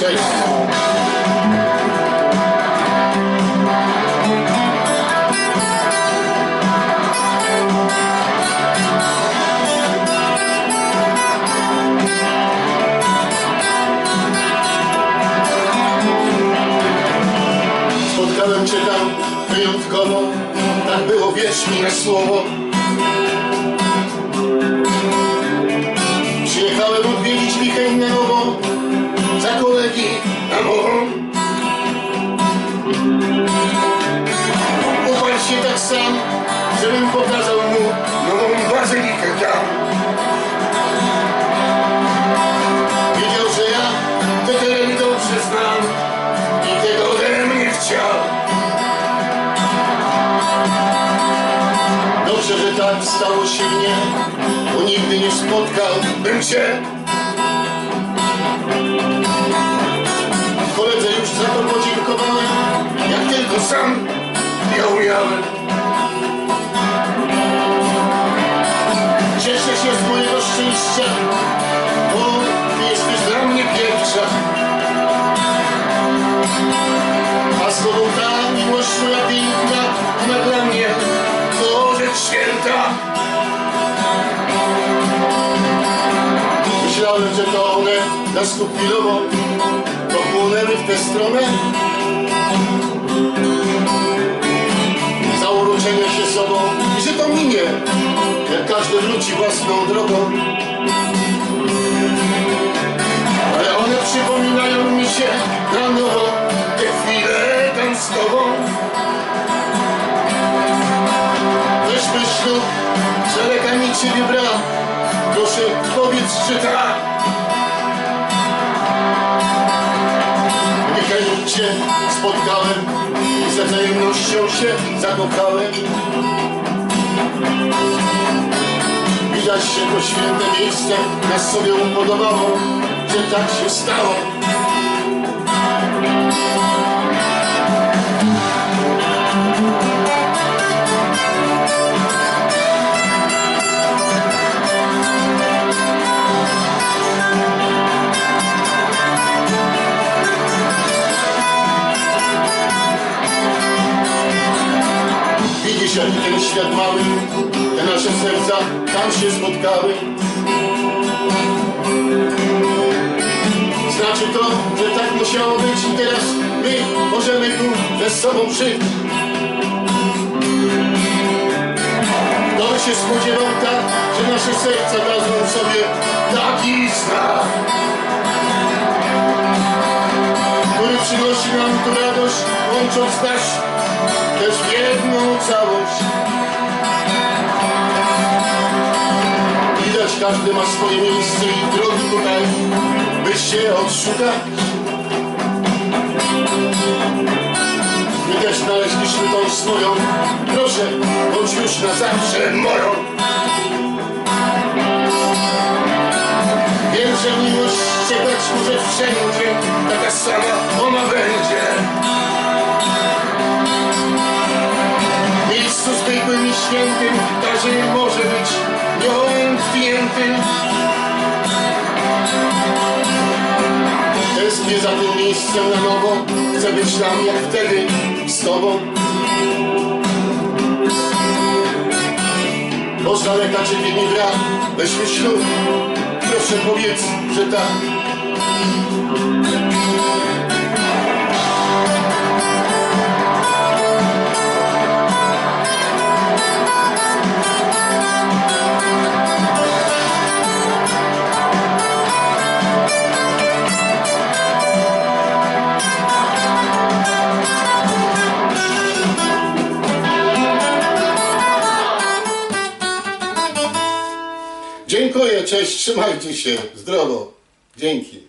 Cześć. Spotkałem Cię tam wyjątkowo, tak było, na słowo. Tak stało się mnie, bo nigdy nie spotkałbym cię. Koledze już za to podziękowałem, jak tylko sam ja umiałem. Cieszę się z mojego szczęścia, bo ty jesteś dla mnie pierwsza. Nas tu chwilowo popłynęły w tę stronę. Zauroczenia się sobą i że to minie, jak każdy wróci własną drogą. Ale one przypominają mi się na nowo te chwile tam z tobą. Weźmy ślub, z daleka mi ciebie brak. Proszę powiedz, czy tak. Spotkałem i ze wzajemnością się zakochałem. Widać się to święte miejsce nas sobie upodobało, że tak się stało. Jaki ten świat mały, te nasze serca tam się spotkały. Znaczy to, że tak musiało być i teraz my możemy tu ze sobą żyć. Kto by się spodziewał tak, że nasze serca dadzą sobie taki znak, który przynosi nam tu radość, łącząc nas też w jedną całość. Widać, każdy ma swoje miejsce i drogi tutaj, by się odszukać. My też znaleźliśmy tą swoją, proszę, bądź już na zawsze moją. Wiem, że miłość czekać może wszędzie, taka sama ona będzie. Świętym każdy może być nieomknięty. Tęsknię za tym miejscem na nowo, chcę być tam jak wtedy z tobą. Bo z daleka ciebie nie weźmy ślub, proszę powiedz, że tak. Dziękuję, cześć, trzymajcie się, zdrowo. Dzięki.